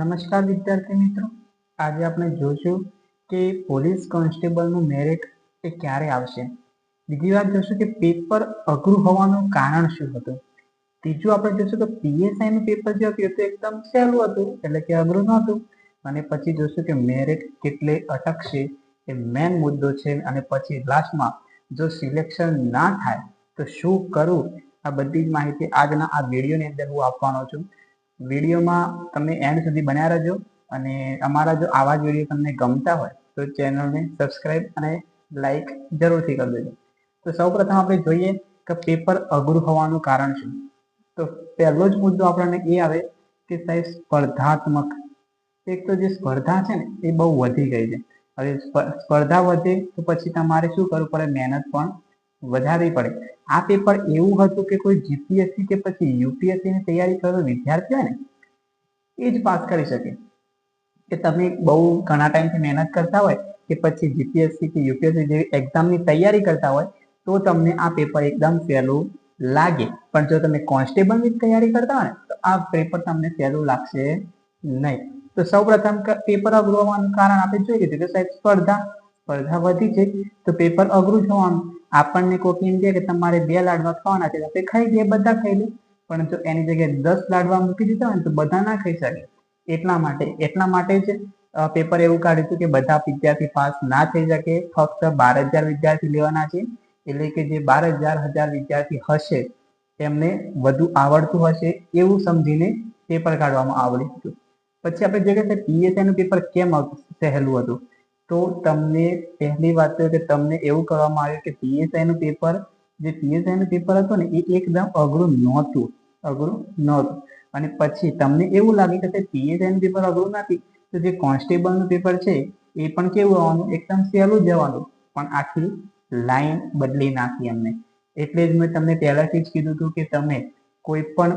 નમસ્કાર વિદ્યાર્થી મિત્રો. આજે આપણે જોશું કે પોલીસ કોન્સ્ટેબલનું મેરિટ એ ક્યારે આવશે. બીજી વાત જોશું કે પેપર અઘરું હોવાનું કારણ શું હતું? ત્રીજું આપણે જોશું કે પીએસઆઈ નું પેપર જે હતું તો એકદમ સહેલું હતું, એટલે કે અઘરું નહોતું અને પછી જોશું કે મેરિટ કેટલે અટકશે એ મેન મુદ્દો છે અને પછી લાસ્ટમાં જો સિલેક્શન ના થાય તો શું કરવું આ બધી જ માહિતી આજના આ વિડીયોની અંદર હું આપવાનો છું. વિડીયોમાં તમે એન્ડ સુધી બન્યા રહેજો અને અમારા જો આવા જ વીડિયો તમને ગમતા હોય તો ચેનલને સબસ્ક્રાઇબ અને લાઈક જરૂરથી કરી દેજો. તો સૌપ્રથમ આપણે જોઈએ કે પેપર અઘરું હોવાનું કારણ શું? તો પહેલો જ મુદ્દો આપણને એ આવે કે સાહેબ સ્પર્ધાત્મક. એક તો જે સ્પર્ધા છે ને, એ બહુ વધી ગઈ છે. હવે સ્પર્ધા વધે તો પછી તમારે શું કરવું પડે? મહેનત પણ વધારવી પડે. આ પેપર એવું હતું કે કોઈ જીપીએસસી કે પછી યુપીએસસી ની તૈયારી કરતો વિદ્યાર્થી હોય ને, એ જ પાસ કરી શકે. કે તમે બહુ ઘણા ટાઈમથી મહેનત કરતા હોય કે પછી જીપીએસસી કે યુપીએસસી જેવી એક્ઝામની તૈયારી કરતા હોય, તો તમને આ પેપર એકદમ સહેલું લાગે. પણ જો તમે કોન્સ્ટેબલની તૈયારી કરતા હોય ને, તો આ પેપર તમને સહેલું લાગશે નહીં. તો સૌપ્રથમ પ્રથમ પેપર અઘરું હોવાનું કારણ આપણે જોઈ લીધું કે સાહેબ સ્પર્ધા સ્પર્ધા વધી છે. તો પેપર અઘરું જ હોવાનું. આપણને કોઈક એમ કે તમારે બે લાડવા ખાવાના છે આપણે ખાઈ દે બધા ખાઈ લે પણ જો એની જગ્યાએ દસ લાડવા મૂકી દીધા હોય તો બધા ના ખાઈ શકે. એટલા માટે એટલા માટે જ પેપર એવું કાઢ્યું હતું કે બધા વિદ્યાર્થી પાસ ના થઈ શકે, ફક્ત બાર હજાર વિદ્યાર્થી લેવાના છે. એટલે કે જે બાર હજાર હજાર વિદ્યાર્થી હશે, તેમને વધુ આવડતું હશે એવું સમજીને પેપર કાઢવામાં આવ્યું હતું. પછી આપણે જોઈએ કે પીએસઆઈ નું પેપર કેમ સહેલું હતું? તો તમને પહેલી વાત કે તમને એવું કહેવામાં આવ્યું કે પીએસઆઈ નું પેપર જે પીએસઆઈ નું પેપર હતું ને, એ એકદમ અઘરું નહોતું અઘરું નહોતું. અને પછી તમને એવું લાગે કે પીએસઆઈ નું પેપર અઘરું નથી, તો જે કોન્સ્ટેબલનું પેપર છે, એ પણ કેવું આવવાનું? એકદમ સહેલું જવાનું. પણ આખી લાઈન બદલી નાખી અમને એટલે જ મેં તમને પહેલાથી જ કીધું હતું કે તમે કોઈ પણ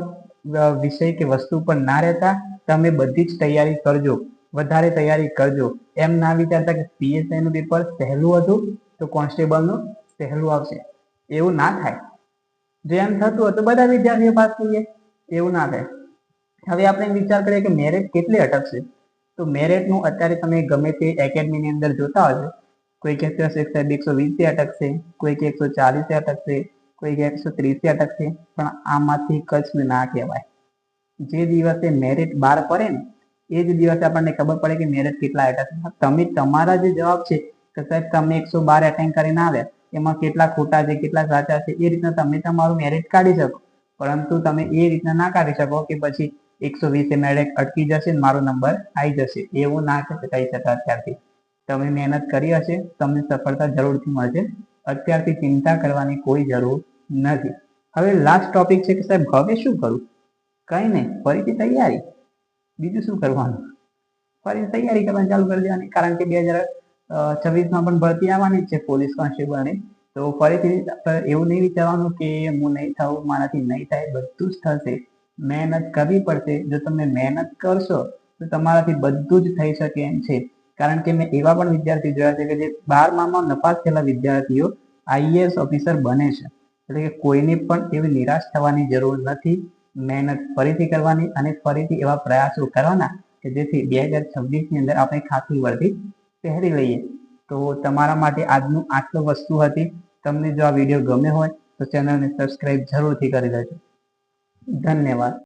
વિષય કે વસ્તુ પર ના રહેતા, તમે બધી જ તૈયારી કરજો. વધારે તૈયારી કરજો. એમ ના વિચારતા કે પીએસઆઈ નું પેપર સહેલું હતું, તો કોન્સ્ટેબલનું સહેલું આવશે. એવું ના થાય. જો એમ થતું હોય તો બધા વિદ્યાર્થીઓ પાસ થઈ જાય. એવું ના થાય. હવે આપણે વિચાર કરીએ કે મેરિટ કેટલી અટકશે? તો મેરિટનું અત્યારે તમે ગમે તે એકેડમીની અંદર જોતા હશો. કોઈ કહેશે કે સાહેબ એકસો વીસથી અટકશે, કોઈ કે એકસો ચાલીસે અટકશે, કોઈ કે એકસો ત્રીસથી અટકશે. પણ આમાંથી કચ્છ ના કહેવાય. જે દિવસે મેરિટ બહાર પડે ને એ જ દિવસે આપણને ખબર પડે કે મેરિટ કેટલા અટકશે તમે તમારા જે જવાબ છે કે સાહેબ તમે એકસો બાર એટેન્ડ કરીને આવ્યા, એમાં કેટલા ખોટા છે, કેટલા સાચા છે, એ રીતના તમે તમારું મેરિટ કાઢી શકો. પરંતુ તમે એ રીતના ના કાઢી શકો કે પછી એકસો વીસે મેરિટ અટકી જશે ને મારો નંબર આવી જશે. એવું ના કહી શકાય અત્યારથી. તમે મહેનત કરી હશે, તમને સફળતા જરૂરથી મળશે. અત્યારથી ચિંતા કરવાની કોઈ જરૂર નથી. હવે લાસ્ટ ટોપિક છે કે સાહેબ, હવે શું કરું? કઈ નહીં, ફરીથી તૈયારી. બીજું શું કરવાનું? ફરી તૈયારી કરવાની ચાલુ કરી દેવાની. કારણ કે બે હજાર છવ્વીસમાં પણ ભરતી આવવાની છે પોલીસ કોન્સ્ટેબલની. તો ફરીથી એવું નહીં વિચારવાનું કે હું નહીં થાઉં, મારાથી નહીં થાય, બધું જ થશે. મહેનત કરવી પડશે. જો તમે મહેનત કરશો, તો તમારાથી બધું જ થઈ શકે એમ છે. કારણ કે મેં એવા પણ વિદ્યાર્થી જોયા છે કે જે બારમામાં નપાસ થયેલા વિદ્યાર્થીઓ આઈએએસ ઓફિસર બને છે. એટલે કે કોઈને પણ એવી નિરાશ થવાની જરૂર નથી. મહેનત ફરીથી કરવાની અને ફરીથી એવા પ્રયાસો કરવાના કે જેથી બે હજાર છવ્વીસની અંદર આપણે ખાસી વર્ધી પહેરી લઈએ. તો તમારા માટે આજનું આટલું વસ્તુ હતી. તમને જો આ વીડિયો ગમે હોય તો ચેનલને સબસ્ક્રાઈબ જરૂરથી કરી દેજો. ધન્યવાદ.